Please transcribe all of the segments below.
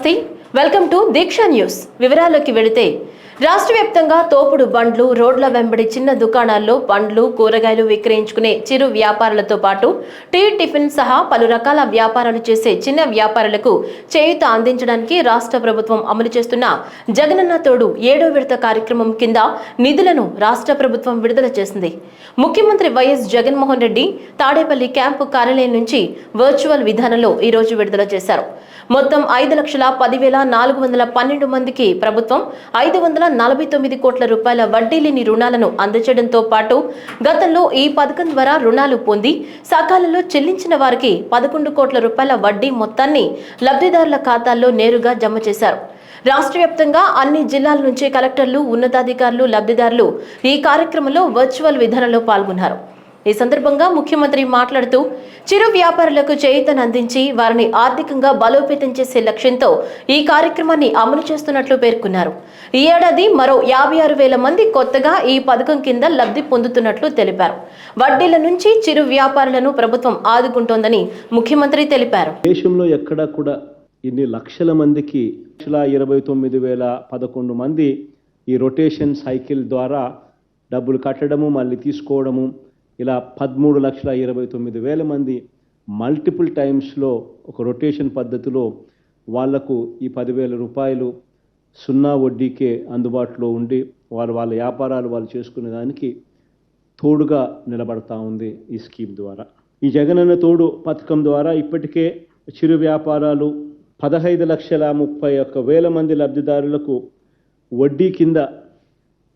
నమస్తే. Welcome to Deeksha news. వివరాల్లోకి వెళితే రాష్ట్ర వ్యాప్తంగా తోపుడు బండ్లు రోడ్ల వెంబడి చిన్న దుకాణాల్లో పండ్లు కూరగాయలు విక్రయించుకునే చిరు వ్యాపారులతో పాటు టీ టిఫిన్ సహా పలు రకాల వ్యాపారాలు చేసే చిన్న వ్యాపారులకు చేయూత అందించడానికి రాష్ట్ర ప్రభుత్వం అమలు చేస్తున్న జగనన్న తోడు ఏడో విడత కార్యక్రమం కింద నిధులను రాష్ట్ర ప్రభుత్వం విడుదల చేసింది. ముఖ్యమంత్రి వైఎస్ జగన్మోహన్ రెడ్డి తాడేపల్లి క్యాంపు కార్యాలయం నుంచి వర్చువల్ విధానంలో ఈ రోజు విడుదల చేశారు. మొత్తం ఐదు లక్షల పదివేల నాలుగు వందల పన్నెండు మందికి ప్రభుత్వం ఐదు వందల నలభై తొమ్మిది కోట్ల రూపాయల వడ్డీ లేని రుణాలను అందజేయడంతో పాటు గతంలో ఈ పథకం ద్వారా రుణాలు పొంది సకాలంలో చెల్లించిన వారికి పదకొండు కోట్ల రూపాయల వడ్డీ మొత్తాన్ని లబ్ధిదారుల ఖాతాల్లో నేరుగా జమ చేశారు. రాష్ట్ర వ్యాప్తంగా అన్ని జిల్లాల నుంచి కలెక్టర్లు ఉన్నతాధికారులు లబ్ధిదారులు ఈ కార్యక్రమంలో వర్చువల్ విధానంలో పాల్గొన్నారు. ఈ సందర్భంగా ముఖ్యమంత్రి మాట్లాడుతూ చిరు వ్యాపారులకు చేయూతను అందించి వారిని ఆర్థికంగా బలోపేతం చేసే లక్ష్యంతో ఈ కార్యక్రమాన్ని అమలు చేస్తున్నట్లు పేర్కొన్నారు. ఈ ఏడాది మరో యాభై ఆరు వేల మంది కొత్తగా ఈ పథకం కింద లబ్ధి పొందుతున్నట్లు తెలిపారు. వడ్డీల నుంచి చిరు వ్యాపారులను ప్రభుత్వం ఆదుకుంటోందని ముఖ్యమంత్రి తెలిపారు. దేశంలో ఎక్కడా కూడా ఇన్ని లక్షల మందికి లక్షల ఇరవై తొమ్మిది వేల పదకొండు మంది ఈ రొటేషన్ సైకిల్ ద్వారా డబ్బులు కట్టడము మళ్ళీ తీసుకోవడము ఇలా పదమూడు లక్షల ఇరవై తొమ్మిది వేల మంది మల్టిపుల్ టైమ్స్లో ఒక రొటేషన్ పద్ధతిలో వాళ్ళకు ఈ పదివేల రూపాయలు సున్నా వడ్డీకే అందుబాటులో ఉండి వారు వాళ్ళ వ్యాపారాలు వాళ్ళు చేసుకునే దానికి తోడుగా నిలబడతా ఉంది ఈ స్కీమ్ ద్వారా. ఈ జగనన్న తోడు పథకం ద్వారా ఇప్పటికే చిరు వ్యాపారాలు పదహైదు లక్షల ముప్పై ఒక్క వేల మంది లబ్ధిదారులకు వడ్డీ కింద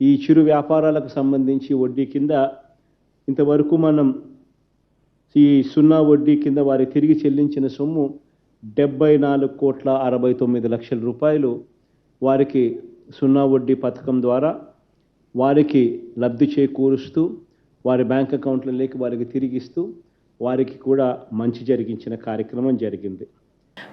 ఈ చిరు వ్యాపారాలకు సంబంధించి వడ్డీ కింద ఇంతవరకు మనం ఈ సున్నా వడ్డీ కింద వారి తిరిగి చెల్లించిన సొమ్ము డెబ్బై నాలుగు కోట్ల అరవై తొమ్మిది లక్షల రూపాయలు వారికి సున్నా వడ్డీ పథకం ద్వారా వారికి లబ్ధి చేకూరుస్తూ వారి బ్యాంక్ అకౌంట్లలోకి వారికి తిరిగిస్తూ వారికి కూడా మంచి జరిగించిన కార్యక్రమం జరిగింది.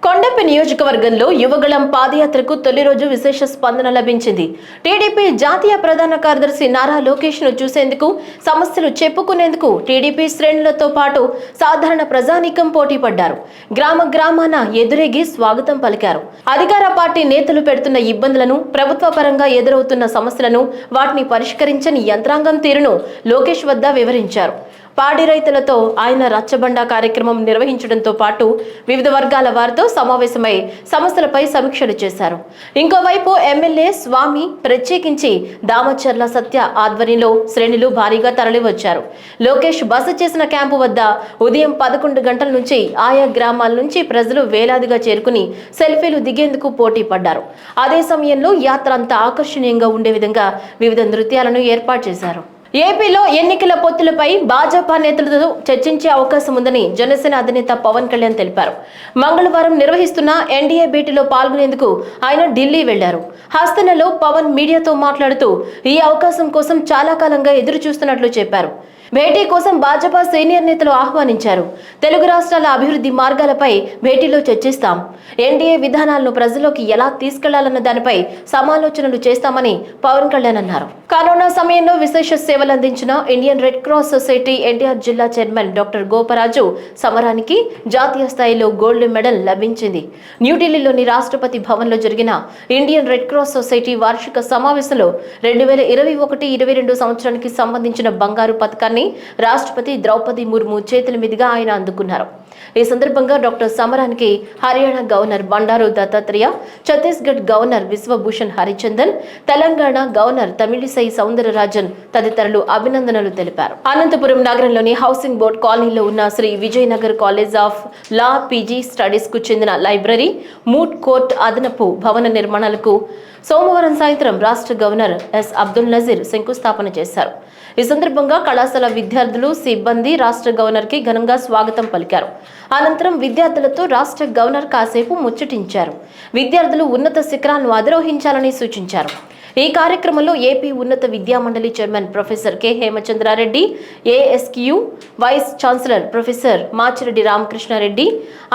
కొండపి నియోజకవర్గంలో యువగళం పాదయాత్రకు తొలి రోజు విశేష స్పందన లభించింది. టీడీపీ జాతీయ ప్రధాన కార్యదర్శి నారా లోకేష్ను చూసేందుకు సమస్యలు చెప్పుకునేందుకు టీడీపీ శ్రేణులతో పాటు సాధారణ ప్రజానీకం పోటీ పడ్డారు గ్రామ గ్రామాన ఎదురేగి స్వాగతం పలికారు. అధికార పార్టీ నేతలు పెడుతున్న ఇబ్బందులను ప్రభుత్వ పరంగా ఎదురవుతున్న సమస్యలను వాటిని పరిష్కరించని యంత్రాంగం తీరును లోకేష్ వద్ద వివరించారు. పాడి రైతులతో ఆయన రచ్చబండ కార్యక్రమం నిర్వహించడంతో పాటు వివిధ వర్గాల వారితో సమావేశమై సమస్యలపై సమీక్షలు చేశారు. ఇంకోవైపు ఎమ్మెల్యే స్వామి ప్రత్యేకించి దామచర్ల సత్య ఆధ్వర్యంలో శ్రేణులు భారీగా తరలివచ్చారు. లోకేష్ బస చేసిన క్యాంపు వద్ద ఉదయం పదకొండు గంటల నుంచి ఆయా గ్రామాల నుంచి ప్రజలు వేలాదిగా చేరుకుని సెల్ఫీలు దిగేందుకు పోటీ పడ్డారు. అదే సమయంలో యాత్ర అంతా ఆకర్షణీయంగా ఉండే విధంగా వివిధ నృత్యాలను ఏర్పాటు చేశారు. ఏపీలో ఎన్నికల పొత్తులపై భాజపా నేతలతో చర్చించే అవకాశం ఉందని జనసేన అధినేత పవన్ కళ్యాణ్ తెలిపారు. మంగళవారం నిర్వహిస్తున్న ఎన్డీఏ భేటీలో పాల్గొనేందుకు ఆయన ఢిల్లీ వెళ్ళారు. హస్తనలో పవన్ మీడియాతో మాట్లాడుతూ ఈ అవకాశం కోసం చాలా కాలంగా ఎదురు చూస్తున్నట్లు చెప్పారు. భేటీ కోసం భాజపా సీనియర్ నేతలు ఆహ్వానించారు. తెలుగు రాష్ట్రాల అభివృద్ధి మార్గాలపై భేటీలో చర్చిస్తాం. ఎన్డీఏ విధానాలను ప్రజల్లోకి ఎలా తీసుకెళ్ళాలన్న దానిపై సమాలోచనలు చేస్తామని పవన్ కళ్యాణ్ అన్నారు. కరోనా సమయంలో విశేష సేవలు అందించిన Indian Red Cross Society NTR జిల్లా చైర్మన్ డాక్టర్ గోపరాజు సమరానికి జాతీయ స్థాయిలో గోల్డ్ మెడల్ లభించింది. న్యూఢిల్లీలోని రాష్ట్రపతి భవన్లో జరిగిన ఇండియన్ రెడ్ క్రాస్ సొసైటీ వార్షిక సమావేశంలో రెండు వేల ఇరవై ఒకటి ఇరవై రెండు సంవత్సరానికి సంబంధించిన బంగారు పథకాన్ని రాష్ట్రపతి ద్రౌపది ముర్ము చేతుల మీదుగా ఆయన అందుకున్నారు. ఈ సందర్భంగా డాక్టర్ సమరానికి Haryana governor Bandaru Dattatreya Chhattisgarh governor Vishwabhushan Harichandan Telangana governor Tamilisai Soundararajan తదితరులు అభినందనలు తెలిపారు. అనంతపురం నగరంలోని హౌసింగ్ బోర్డ్ కాలనీలో ఉన్న Shri Vijayanagar college of law PG స్టడీస్కు చెందిన లైబ్రరీ మూట్ కోర్ట్ అదనపు భవన నిర్మాణాలకు సోమవారం సాయంత్రం రాష్ట్ర గవర్నర్ ఎస్ అబ్దుల్ నజీర్ శంకుస్థాపన చేశారు. ఈ సందర్భంగా కళాశాల విద్యార్థులు సిబ్బంది రాష్ట్ర గవర్నర్కి ఘనంగా స్వాగతం పలికారు. అనంతరం విద్యార్థులతో రాష్ట్ర గవర్నర్ కాసేపు ముచ్చటించారు. విద్యార్థులు ఉన్నత శిఖరాలను అధిరోహించాలని సూచించారు. ఈ కార్యక్రమంలో ఏపీ ఉన్నత విద్యామండలి chairman professor K Hemachandra Reddy ఏఎస్క్యూ vice chancellor professor Machireddy Ramakrishnareddy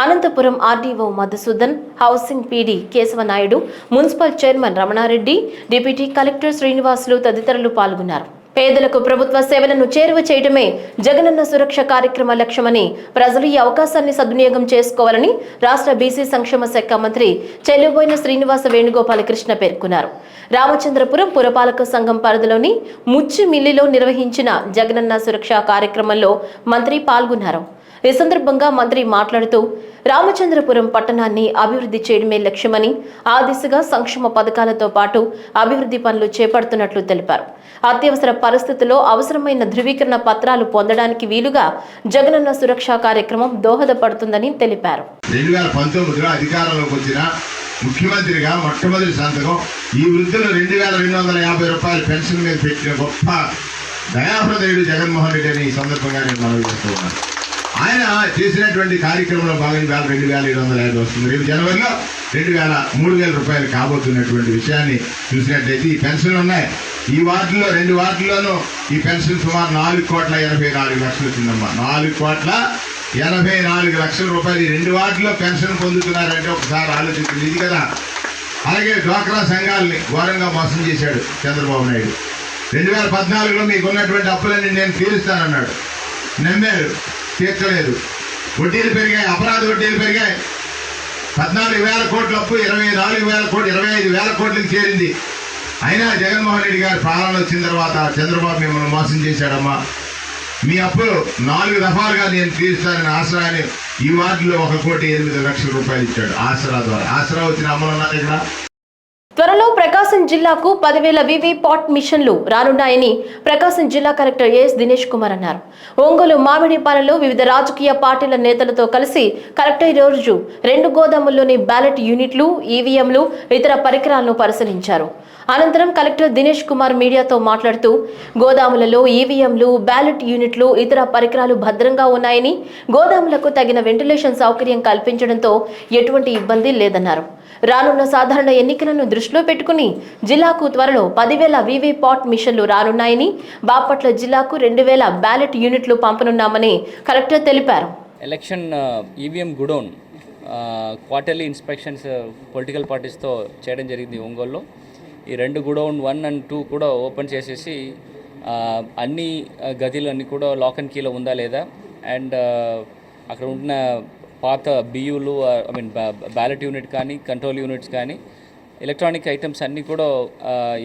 Anantapuram RDO Madhusudan housing PD Keshavanaidu municipal chairman Ramanareddy deputy collector Srinivasulu తదితరులు పాల్గొన్నారు. పేదలకు ప్రభుత్వ సేవలను చేరువ చేయడమే జగనన్న సురక్ష కార్యక్రమ లక్ష్యమని ప్రజలు ఈ అవకాశాన్ని సద్వినియోగం చేసుకోవాలని రాష్ట్ర బీసీ సంక్షేమ శాఖ మంత్రి చెల్లుబోయిన శ్రీనివాస వేణుగోపాలకృష్ణ పేర్కొన్నారు. రామచంద్రపురం పురపాలక సంఘం పరిధిలోని ముచ్చిమిల్లిలో నిర్వహించిన జగనన్న సురక్ష కార్యక్రమంలో మంత్రి పాల్గొన్నారు. ఈ సందర్భంగా మంత్రి మాట్లాడుతూ రామచంద్రపురం పట్టణాన్ని అభివృద్ధి చేయడమే లక్ష్యమని ఆ దిశగా సంక్షేమ పథకాలతో పాటు అభివృద్ధి పనులు చేపడుతున్నట్లు తెలిపారు. అత్యవసర పరిస్థితుల్లో అవసరమైన ధృవీకరణ పత్రాలు పొందడానికి వీలుగా జగనన్న సురక్ష కార్యక్రమం దోహదపడుతుందని తెలిపారు. రెండు వేల పంతొమ్మిదిలో అధికారంలోకి వచ్చిన ముఖ్యమంత్రిగా మొట్టమొదటి సంతకం ఈ వృద్ధులు రెండు వేల రెండు వందల యాభై రూపాయల పెన్షన్ మీద పెట్టిన గొప్ప దయాహృదయుడు జగన్మోహన్ రెడ్డి అని ఈ సందర్భంగా నేను మనవి చేస్తూ ఉన్నాను. ఆయన చేసినటువంటి కార్యక్రమంలో భాగంగా వేల రెండు వేల ఏడు వందల యాభై వస్తుంది. రేపు జనవరిలో రెండు వేల మూడు వేల రూపాయలు కాబోతున్నటువంటి విషయాన్ని చూసినట్లయితే ఈ పెన్షన్లు ఉన్నాయి. ఈ వార్డులో రెండు వార్డుల్లోనూ ఈ పెన్షన్ సుమారు నాలుగు కోట్ల ఎనభై నాలుగు లక్షలు వచ్చిందమ్మా. నాలుగు కోట్ల ఎనభై నాలుగు లక్షల రూపాయలు. ఈ రెండు వార్డులో పెన్షన్ పొందుతున్నారంటే ఒకసారి ఆలోచించింది ఇది కదా. అలాగే డ్వాక్రా సంఘాలని ఘోరంగా మోసం చేశాడు చంద్రబాబు నాయుడు. రెండు వేల పద్నాలుగులో మీకు ఉన్నటువంటి అప్పులన్నీ నేను తీరుస్తానన్నాడు. నమ్మారు. తీర్చలేదు. వడ్డీలు పెరిగాయి అపరాధ వడ్డీలు పెరిగాయి. పద్నాలుగు వేల కోట్ల అప్పు ఇరవై నాలుగు వేల కోట్లు ఇరవై ఐదు వేల కోట్లకు చేరింది. అయినా జగన్మోహన్ రెడ్డి గారి పాలన వచ్చిన తర్వాత చంద్రబాబు మిమ్మల్ని మోసం చేశాడమ్మా. మీ అప్పులు నాలుగు దఫాలుగా నేను తీరుస్తానని ఆసరాని ఈ వార్డులో ఒక కోటి ఎనిమిది లక్షల రూపాయలు ఇచ్చాడు ఆసరా ద్వారా. ఆసరా వచ్చిన అమలు ఉన్నారు ఇక్కడ త్వరలో ప్రకాశం జిల్లాకు పదివేల వివి పాట్ మిషన్లు రానున్నాయని ప్రకాశం జిల్లా కలెక్టర్ ఎస్ దినేష్ కుమార్ అన్నారు. ఒంగోలు మామిడిపాలెంలో వివిధ రాజకీయ పార్టీల నేతలతో కలిసి కలెక్టర్ ఈరోజు రోజు రెండు గోదాముల్లోని బ్యాలెట్ యూనిట్లు ఈవీఎంలు ఇతర పరికరాలను పరిశీలించారు. అనంతరం కలెక్టర్ దినేష్ కుమార్ మీడియాతో మాట్లాడుతూ గోదాములలో ఈవీఎంలు బ్యాలెట్ యూనిట్లు ఇతర పరికరాలు భద్రంగా ఉన్నాయని గోదాములకు తగిన వెంటిలేషన్ సౌకర్యం కల్పించడంతో ఎటువంటి ఇబ్బంది లేదన్నారు. రానున్న సాధారణ ఎన్నికలను దృష్టిలో పెట్టుకుని జిల్లాకు త్వరలో పదివేల వివి పాట్ మిషన్లు రానున్నాయని బాపట్ల జిల్లాకు రెండు వేల బ్యాలెట్ యూనిట్లు పంపనున్నామని కలెక్టర్ తెలిపారు. Election EVM godown quarterly inspections political పార్టీస్తో చేయడం జరిగింది ఒంగోలులో. ఈ రెండు గుడౌన్ వన్ అండ్ టూ కూడా ఓపెన్ చేసేసి అన్ని గదిలన్నీ గదిలు కూడా లాక్ అండ్ కీలో ఉందా లేదా? అండ్ అక్కడ ఉన్న పాత బియ్యులు ఐ మీన్ బ్యాలెట్ యూనిట్ కానీ కంట్రోల్ యూనిట్స్ కానీ ఎలక్ట్రానిక్ ఐటమ్స్ అన్నీ కూడా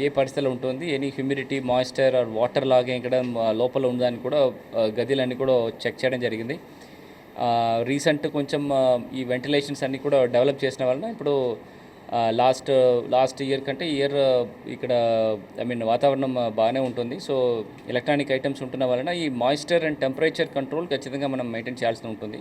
ఏ పరిస్థితిలో ఉంటుంది? Any humidity moisture or water లాగే ఇక్కడ లోపల ఉందని కూడా గదిలన్నీ కూడా చెక్ చేయడం జరిగింది. రీసెంట్ కొంచెం ఈ వెంటిలేషన్స్ అన్నీ కూడా డెవలప్ చేసిన వలన ఇప్పుడు లాస్ట్ లాస్ట్ ఇయర్ కంటే ఇయర్ ఇక్కడ ఐ మీన్ వాతావరణం బాగానే ఉంటుంది. సో ఎలక్ట్రానిక్ ఐటమ్స్ ఉంటున్న వలన ఈ మాయిస్చర్ అండ్ టెంపరేచర్ కంట్రోల్ ఖచ్చితంగా మనం మెయింటైన్ చేయాల్సి ఉంటుంది.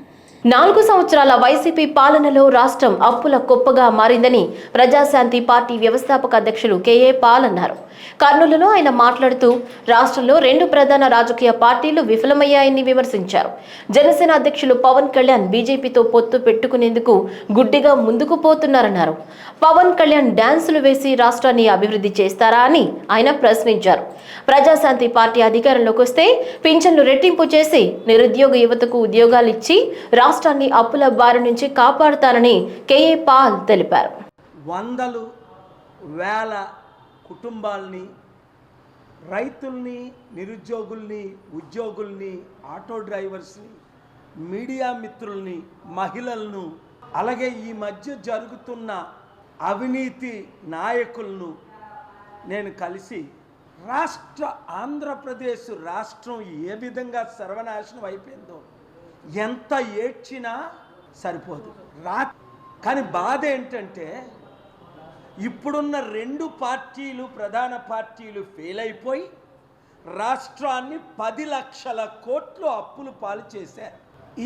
నాలుగు సంవత్సరాల వైసీపీ పాలనలో రాష్ట్రం అప్పుల కుప్పగా మారిందని ప్రజాశాంతి పార్టీ వ్యవస్థాపక అధ్యక్షులు కేఏ పాల్ అన్నారు. కర్నూలులో ఆయన మాట్లాడుతూ రాష్ట్రంలో రెండు ప్రధాన రాజకీయ పార్టీలు విఫలమయ్యాయని విమర్శించారు. జనసేన అధ్యక్షులు పవన్ కళ్యాణ్ బీజేపీతో పొత్తు పెట్టుకునేందుకు గుడ్డిగా ముందుకు పోతున్నారన్నారు. పవన్ కళ్యాణ్ డాన్సులు వేసి రాష్ట్రాన్ని అభివృద్ధి చేస్తారా అని ఆయన ప్రశ్నించారు. ప్రజాశాంతి పార్టీ అధికారంలోకి వస్తే పింఛన్లు రెట్టింపు చేసి నిరుద్యోగ యువతకు ఉద్యోగాలు ఇచ్చి రాష్ట్రాన్ని అప్పుల బారి నుంచి కాపాడుతారని కేఏ పాల్ తెలిపారు. వందలు వేల కుటుంబాల్ని రైతుల్ని నిరుద్యోగుల్ని ఉద్యోగుల్ని ఆటో డ్రైవర్స్ని మీడియా మిత్రుల్ని మహిళలను అలాగే ఈ మధ్య జరుగుతున్న అవినీతి నాయకులను నేను కలిసి రాష్ట్ర ఆంధ్రప్రదేశ్ రాష్ట్రం ఏ విధంగా సర్వనాశనం అయిపోయిందో ఎంత ఏడ్చినా సరిపోదు. రా కానీ బాధ ఏంటంటే ఇప్పుడున్న రెండు పార్టీలు ప్రధాన పార్టీలు ఫెయిల్ అయిపోయి రాష్ట్రాన్ని పది లక్షల కోట్లు అప్పులు పాలు చేశారు.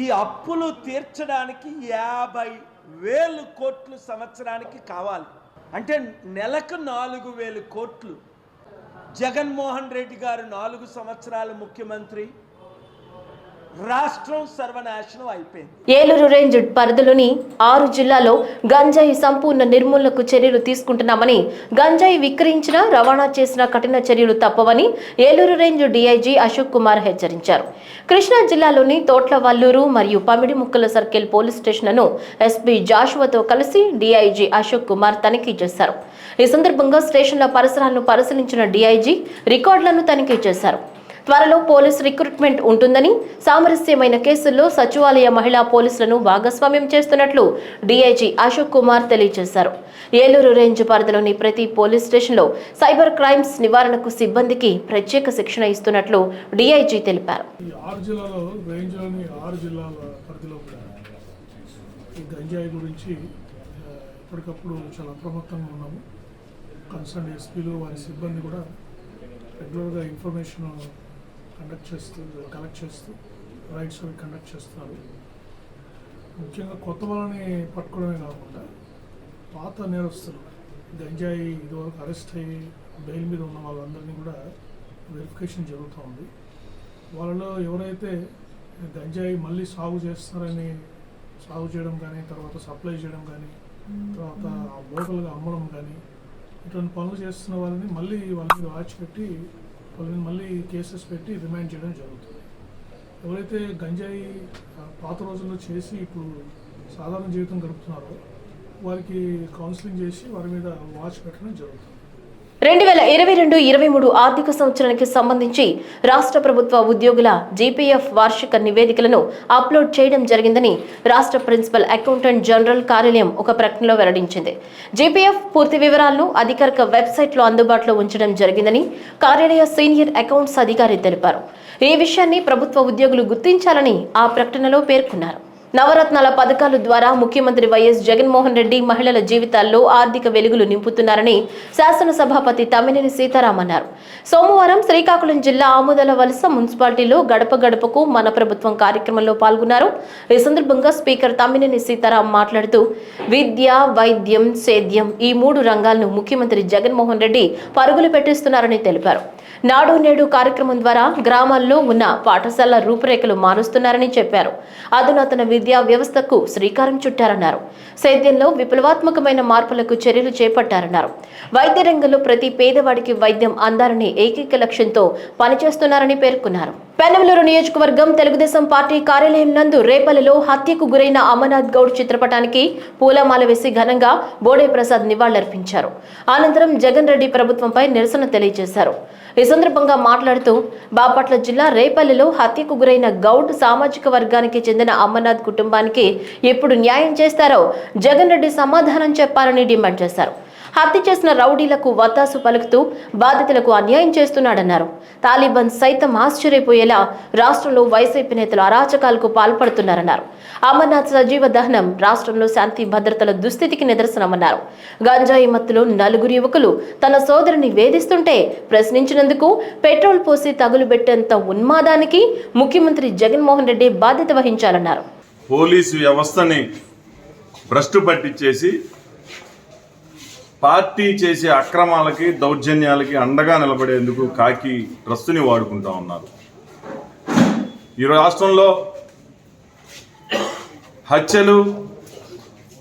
ఈ అప్పులు తీర్చడానికి యాభై వేలు కోట్లు సంవత్సరానికి కావాలి. అంటే నెలకు నాలుగు వేలు కోట్లు. జగన్మోహన్ రెడ్డి గారు నాలుగు సంవత్సరాలు ముఖ్యమంత్రి. రాష్ట్రం సర్వనాశనం అయిపోయింది. ఏలూరు రేంజ్ పరిధిలోని ఆరు జిల్లాలో గంజాయి సంపూర్ణ నిర్మూలనకు చర్యలు తీసుకుంటున్నామని గంజాయి విక్రయించిన రవాణా చేసిన కఠిన చర్యలు తప్పవని ఏలూరు రేంజ్ డీఐజీ అశోక్ కుమార్ హెచ్చరించారు. కృష్ణా జిల్లాలోని తోట్లవల్లూరు మరియు పమిడి ముక్కల సర్కిల్ పోలీస్ స్టేషన్లను ఎస్పీ జాషువాతో కలిసి డీఐజీ అశోక్ కుమార్ తనిఖీ చేశారు. ఈ సందర్భంగా స్టేషన్ల పరిసరాలను పరిశీలించిన డీఐజీ రికార్డులను తనిఖీ చేశారు. త్వరలో పోలీస్ రిక్రూట్మెంట్ ఉంటుందని సామరస్యమైన కేసుల్లో సచివాలయ మహిళా పోలీసులను భాగస్వామ్యం చేస్తున్నట్లు డీఐజీ అశోక్ కుమార్ తెలియజేశారు. ఏలూరు రేంజ్ పరిధిలోని ప్రతి పోలీస్ స్టేషన్లో సైబర్ క్రైమ్స్ నివారణకు సిబ్బందికి ప్రత్యేక శిక్షణ ఇస్తున్నట్లు డీఐజీ తెలిపారు. ఈ గంజాయి గురించి ఎప్పటికప్పుడు చాలా అప్రమత్తంగా ఉన్నాము. కన్సర్న్ ఎస్పీలు వారి సిబ్బంది కూడా రెగ్యులర్గా ఇన్ఫర్మేషన్ కండక్ట్ చేస్తూ కలెక్ట్ చేస్తూ రైడ్స్ అవి కండక్ట్ చేస్తున్నారు. ముఖ్యంగా కొత్త వాళ్ళని పట్టుకోవడమే కాకుండా పాత నేరస్తులు గంజాయి ఇదివరకు అరెస్ట్ అయ్యి బెయిల్ మీద ఉన్న వాళ్ళందరినీ కూడా వెరిఫికేషన్ జరుగుతూ ఉంది. వాళ్ళలో ఎవరైతే గంజాయి మళ్ళీ సాగు చేస్తారని సాగు చేయడం కానీ తర్వాత సప్లై చేయడం కానీ తర్వాత లోకల్గా అమ్మడం కానీ ఇటువంటి పనులు చేస్తున్న వాళ్ళని మళ్ళీ వాళ్ళ మీద వాచ్ పెట్టి వాళ్ళని మళ్ళీ కేసెస్ పెట్టి రిమాండ్ చేయడం జరుగుతుంది. ఎవరైతే గంజాయి పాత రోజుల్లో చేసి ఇప్పుడు సాధారణ జీవితం గడుపుతున్నారో వారికి కౌన్సిలింగ్ చేసి వారి మీద వాచ్ పెట్టడం జరుగుతుంది. రెండు వేల ఇరవై రెండు ఇరవై మూడు ఆర్థిక సంవత్సరానికి సంబంధించి రాష్ట్ర ప్రభుత్వ ఉద్యోగుల జీపీఎఫ్ వార్షిక నివేదికలను అప్లోడ్ చేయడం జరిగిందని రాష్ట్ర ప్రిన్సిపల్ అకౌంటెంట్ జనరల్ కార్యాలయం ఒక ప్రకటనలో వెల్లడించింది. జీపీఎఫ్ పూర్తి వివరాలను అధికారిక వెబ్సైట్లో అందుబాటులో ఉంచడం జరిగిందని కార్యాలయ సీనియర్ అకౌంట్స్ అధికారి తెలిపారు. ఈ విషయాన్ని ప్రభుత్వ ఉద్యోగులు గుర్తించాలని ఆ ప్రకటనలో పేర్కొన్నారు. నవరత్నాల పథకాల ద్వారా ముఖ్యమంత్రి వైఎస్ జగన్మోహన్ రెడ్డి మహిళల జీవితాల్లో ఆర్థిక వెలుగులు నింపుతున్నారని శాసనసభాపతి తమ్మినేని సీతారాం అన్నారు. సోమవారం శ్రీకాకుళం జిల్లా ఆముదల వలస మున్సిపాలిటీలో గడప గడపకు మన ప్రభుత్వం కార్యక్రమంలో పాల్గొన్నారు. ఈ సందర్భంగా స్పీకర్ తమ్మినేని సీతారాం మాట్లాడుతూ విద్య వైద్యం సేద్యం ఈ మూడు రంగాలను ముఖ్యమంత్రి జగన్మోహన్ రెడ్డి పరుగులు పెట్టిస్తున్నారని తెలిపారు. నాడు నేడు కార్యక్రమం ద్వారా గ్రామాల్లో ఉన్న పాఠశాల రూపురేఖలు మారుస్తున్నారని చెప్పారు. అధునాతన విద్య వ్యవస్థకు శ్రీకారం చుట్టారన్నారు. సేద్యంలో విప్లవాత్మకమైన మార్పులకు చర్యలు చేపట్టారన్నారు. వైద్య రంగంలో ప్రతి పేదవాడికి వైద్యం అందాలనే ఏకైక లక్ష్యంతో పనిచేస్తున్నారని పేర్కొన్నారు. పెనమలూరు నియోజకవర్గం తెలుగుదేశం పార్టీ కార్యాలయం నందు రేపల్లిలో హత్యకు గురైన అమర్నాథ్ గౌడ్ చిత్రపటానికి పూలమాల వేసి ఘనంగా బోడే ప్రసాద్ నివాళులర్పించారు. అనంతరం జగన్ రెడ్డి ప్రభుత్వంపై నిరసన తెలియజేశారు. ఈ సందర్భంగా మాట్లాడుతూ బాపట్ల జిల్లా రేపల్లిలో హత్యకు గురైన గౌడ్ సామాజిక వర్గానికి చెందిన అమర్నాథ్ కుటుంబానికి ఎప్పుడు న్యాయం చేస్తారో జగన్ రెడ్డి సమాధానం చెప్పాలని డిమాండ్ చేశారు. హత్య చేసిన రౌడీలకు వత్తాసు పలుకుతూ బాధితులకు అన్యాయం చేస్తున్నాడన్నారు. తాలిబాన్ సైతం ఆశ్చర్యపోయేలా రాష్ట్రంలో వైసీపీ నేతలు అరాచకాలకు పాల్పడుతున్నారన్నారు. అమర్నాథ్ సజీవ దహనం రాష్ట్రంలో శాంతి భద్రతల దుస్థితికి నిదర్శనమన్నారు. గంజాయి మత్తులో నలుగురు యువకులు తన సోదరుని వేధిస్తుంటే ప్రశ్నించినందుకు పెట్రోల్ పోసి తగులుబెట్టేంత ఉన్మాదానికి ముఖ్యమంత్రి జగన్మోహన్ రెడ్డి బాధ్యత వహించాలన్నారు. పోలీసు వ్యవస్థని భ్రష్టు పట్టించేసి పార్టీ చేసే అక్రమాలకి దౌర్జన్యాలకి అండగా నిలబడేందుకు కాకి డ్రస్సుని వాడుకుంటా ఉన్నారు. ఈ రాష్ట్రంలో హత్యలు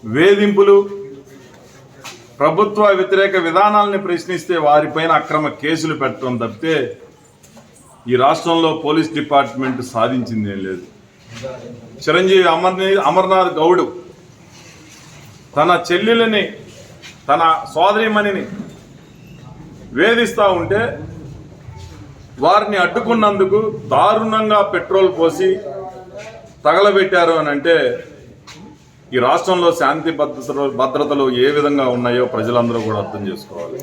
వేధింపులు ప్రభుత్వ వ్యతిరేక విధానాలని ప్రశ్నిస్తే వారిపైన అక్రమ కేసులు పెట్టడం తప్పితే ఈ రాష్ట్రంలో పోలీస్ డిపార్ట్మెంట్ సాధించిందేం లేదు. చిరంజీవి అమర్ని అమర్నాథ్ గౌడ్ తన చెల్లెలని తన సోదరిమణిని వేధిస్తూ ఉంటే వారిని అడ్డుకున్నందుకు దారుణంగా పెట్రోల్ పోసి తగలబెట్టారు అని అంటే ఈ రాష్ట్రంలో శాంతి భద్రతలు భద్రతలు ఏ విధంగా ఉన్నాయో ప్రజలందరూ కూడా అర్థం చేసుకోవాలి.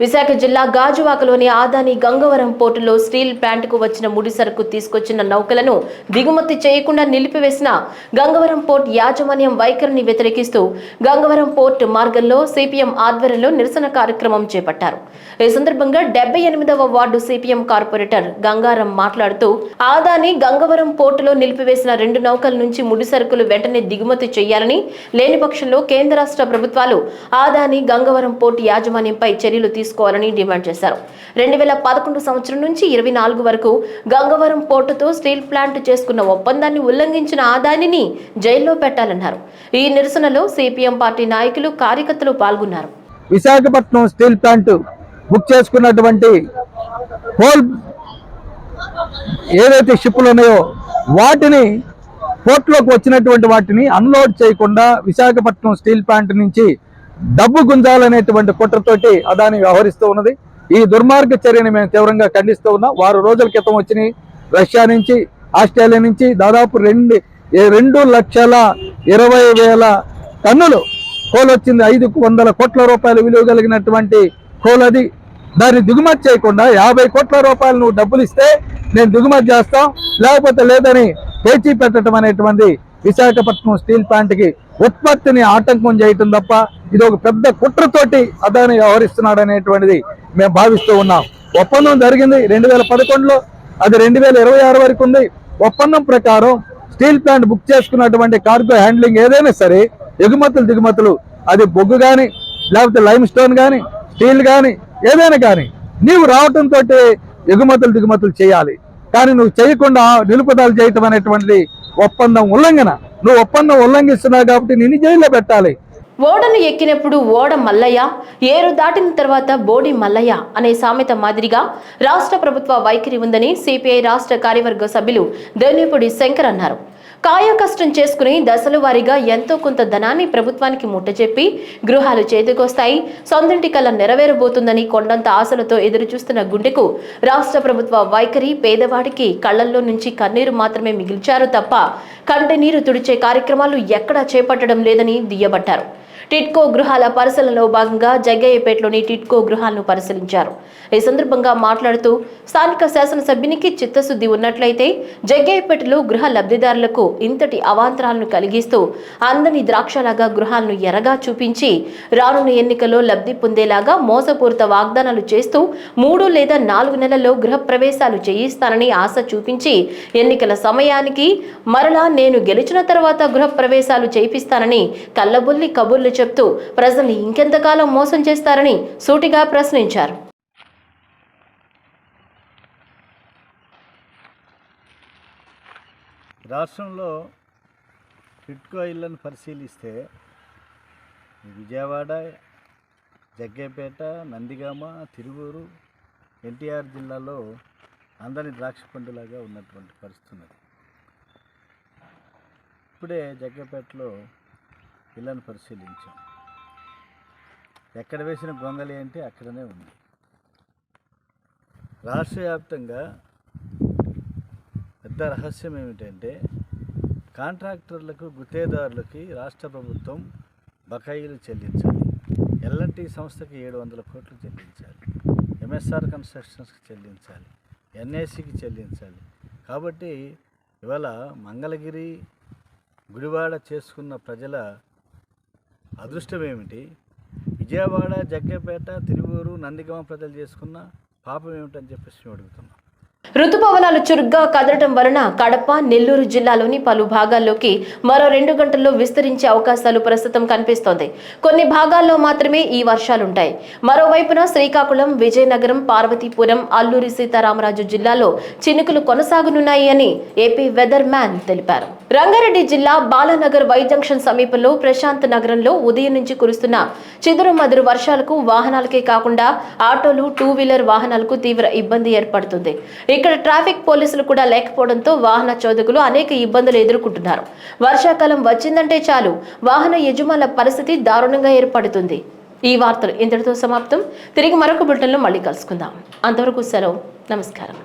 విశాఖ జిల్లా గాజువాకలోని ఆదాని గంగవరం పోర్టులో స్టీల్ ప్లాంట్కు వచ్చిన ముడి సరుకు తీసుకొచ్చిన నౌకలను దిగుమతి చేయకుండా నిలిపివేసిన గంగవరం పోర్ట్ యాజమాన్యం వైఖరిని వ్యతిరేకిస్తూ గంగవరం పోర్ట్ మార్గంలో సిపిఎం ఆధ్వర్యంలో నిరసన కార్యక్రమం చేపట్టారు. ఈ సందర్భంగా డెబ్బై ఎనిమిదవ వార్డు సిపిఎం కార్పొరేటర్ గంగారం మాట్లాడుతూ ఆదాని గంగవరం పోర్టులో నిలిపివేసిన రెండు నౌకల నుంచి ముడి సరుకులు వెంటనే దిగుమతి చేయాలని లేని పక్షంలో కేంద్ర రాష్ట్ర ప్రభుత్వాలు ఆదాని గంగవరం పోర్టు యాజమాన్యంపై చర్యలు తీసుకోవాలని డిమాండ్ చేశారు. రెండు వేల పదకొండు సంవత్సరం నుంచి ఇరవై నాలుగు వరకు గంగవరం పోర్టుతో స్టీల్ ప్లాంట్ చేసుకున్న ఒప్పందాన్ని ఉల్లంఘించిన ఆదానిని జైల్లో పెట్టాలన్నారు. ఈ నిరసనలో సిపిఎం పార్టీ నాయకులు కార్యకర్తలు పాల్గొన్నారు. విశాఖపట్నం స్టీల్ ప్లాంట్ బుక్ చేసుకున్నటువంటి ఏదైతే షిప్లు ఉన్నాయో వాటిని పోర్ట్లోకి వచ్చినటువంటి వాటిని అన్లోడ్ చేయకుండా విశాఖపట్నం స్టీల్ ప్లాంట్ నుంచి డబ్బు గుంజాలనేటువంటి కుట్రతోటి అదాని వ్యవహరిస్తూ ఉన్నది. ఈ దుర్మార్గ చర్యని మేము తీవ్రంగా ఖండిస్తూ ఉన్నాం. వారు రోజుల క్రితం వచ్చినాయి. రష్యా నుంచి ఆస్ట్రేలియా నుంచి దాదాపు రెండు రెండు లక్షల ఇరవై వేల టన్నులు కోలొచ్చింది ఐదు వందల కోట్ల రూపాయలు విలువ కలిగినటువంటి కోల్ అది. దాన్ని దిగుమతి చేయకుండా యాభై కోట్ల రూపాయలు నువ్వు డబ్బులు ఇస్తే నేను దిగుమతి చేస్తాం. లేకపోతే లేదని పేచీ పెట్టడం అనేటువంటి విశాఖపట్నం స్టీల్ ప్లాంట్కి ఉత్పత్తిని ఆటంకం చేయటం తప్ప ఇది ఒక పెద్ద కుట్రతోటి అదాని వ్యవహరిస్తున్నాడు అనేటువంటిది మేము భావిస్తూ ఉన్నాం. ఒప్పందం జరిగింది రెండు వేల పదకొండులో అది రెండు వేల ఇరవై ఆరు వరకు ఉంది. ఒప్పందం ప్రకారం స్టీల్ ప్లాంట్ బుక్ చేసుకున్నటువంటి కార్గో హ్యాండ్లింగ్ ఏదైనా సరే ఎగుమతులు దిగుమతులు అది బొగ్గు కానీ లేకపోతే లైమ్ స్టోన్ కానీ స్టీల్ కానీ ఏదైనా కానీ నీవు రావటంతో ఎగుమతులు దిగుమతులు చేయాలి. కానీ నువ్వు చేయకుండా నిలుపుదల చేయటం అనేటువంటిది ఒప్పందం ఉల్లంఘన. నువ్వు ఒప్పందం ఉల్లంఘిస్తున్నావు కాబట్టి నిన్ను జైల్లో పెట్టాలి. ఓడను ఎక్కినప్పుడు ఓడ మల్లయ్య ఏరు దాటిన తర్వాత బోడి మల్లయ్య అనే సామెత మాదిరిగా రాష్ట్ర ప్రభుత్వ వైఖరి ఉందని సిపిఐ రాష్ట్ర కార్యవర్గ సభ్యులు దేనిపూడి శంకర్ అన్నారు. కాయ కష్టం చేసుకుని దశల వారీగా ఎంతో కొంత ధనాన్ని ప్రభుత్వానికి ముట్టజెప్పి గృహాలు చేతికొస్తాయి. సొంతింటి కల నెరవేరబోతుందని కొండంత ఆశలతో ఎదురుచూస్తున్న గుండెకు రాష్ట్ర ప్రభుత్వ వైఖరి పేదవాడికి కళ్ళల్లో నుంచి కన్నీరు మాత్రమే మిగిల్చారు తప్ప కంటి నీరు తుడిచే కార్యక్రమాలు ఎక్కడా చేపట్టడం లేదని దుయ్యబట్టారు. టిట్కో గృహాల పరిశీలనలో భాగంగా జగ్గయ్యపేటలోని టిట్కో గృహాలను పరిశీలించారు. ఈ సందర్భంగా మాట్లాడుతూ స్థానిక శాసనసభ్యునికి చిత్తశుద్ధి ఉన్నట్లయితే జగ్గయ్యపేటలో గృహ లబ్ధిదారులకు ఇంతటి అవాంతరాలను కలిగిస్తూ అందని ద్రాక్షలాగా గృహాలను ఎరగా చూపించి రానున్న ఎన్నికల్లో లబ్ధి పొందేలాగా మోసపూరిత వాగ్దానాలు చేస్తూ మూడు లేదా నాలుగు నెలల్లో గృహ ప్రవేశాలు చేయిస్తానని ఆశ చూపించి ఎన్నికల సమయానికి మరలా నేను గెలిచిన తర్వాత గృహ ప్రవేశాలు చేయిస్తానని కల్లబుల్లి కబుర్లు చెప్తూ ప్రజల్ని ఇంకెంతకాలం మోసం చేస్తారని సూటిగా ప్రశ్నించారు. రాష్ట్రంలో టిట్కో ఇళ్ళను పరిశీలిస్తే విజయవాడ జగ్గేపేట నందిగామ తిరువూరు ఎన్టీఆర్ జిల్లాలో అందని ద్రాక్ష పండులాగా ఉన్నటువంటి పరిస్థితి ఉన్నది ఇప్పుడే జగ్గేపేటలో ఇళ్ళను పరిశీలించాం. ఎక్కడ వేసిన గొంగలి అంటే అక్కడనే ఉంది. రాష్ట్ర వ్యాప్తంగా పెద్ద రహస్యం ఏమిటంటే కాంట్రాక్టర్లకు గుత్తేదారులకి రాష్ట్ర ప్రభుత్వం బకాయిలు చెల్లించాలి. ఎల్ఎన్టీ సంస్థకి ఏడు వందల కోట్లు చెల్లించాలి. ఎంఎస్ఆర్ కన్స్ట్రక్షన్స్కి చెల్లించాలి. ఎన్ఏసికి చెల్లించాలి. కాబట్టి ఇవాళ మంగళగిరి గుడివాడ చేసుకున్న ప్రజల అదృష్టం ఏమిటి విజయవాడ జగ్గపేట తిరువూరు నందిగామ ప్రజలు చేసుకున్న పాపం ఏమిటని చెప్పేసి అడుగుతున్నాం. రుతుపవనాలు చురుగ్గా కదలటం వలన కడప నెల్లూరు జిల్లాలోని పలు భాగాల్లోకి మరో రెండు గంటల్లో విస్తరించే అవకాశాలు ప్రస్తుతం కనిపిస్తోంది. కొన్ని భాగాల్లో మాత్రమే ఈ వర్షాలుంటాయి. మరోవైపున శ్రీకాకుళం విజయనగరం పార్వతీపురం అల్లూరి సీతారామరాజు జిల్లాలో చినుకులు కొనసాగనున్నాయి అని ఏపీ వెదర్ మ్యాన్ తెలిపారు. రంగారెడ్డి జిల్లా బాలానగర్ వై జంక్షన్ సమీపంలో ప్రశాంత్ నగరంలో ఉదయం నుంచి కురుస్తున్న చిదురు మదురు వర్షాలకు వాహనాలకే కాకుండా ఆటోలు టూ వీలర్ వాహనాలకు తీవ్ర ఇబ్బంది ఏర్పడుతుంది. ఇక్కడ ట్రాఫిక్ పోలీసులు కూడా లేకపోవడంతో వాహన చోదకులు అనేక ఇబ్బందులు ఎదుర్కొంటున్నారు. వర్షాకాలం వచ్చిందంటే చాలు. వాహన యజమానుల పరిస్థితి దారుణంగా ఏర్పడుతుంది. ఈ వార్తలు ఇంతటితో సమాప్తం. తిరిగి మరొక బులెటిన్లో మళ్ళీ కలుసుకుందాం. అంతవరకు సెలవు. నమస్కారం.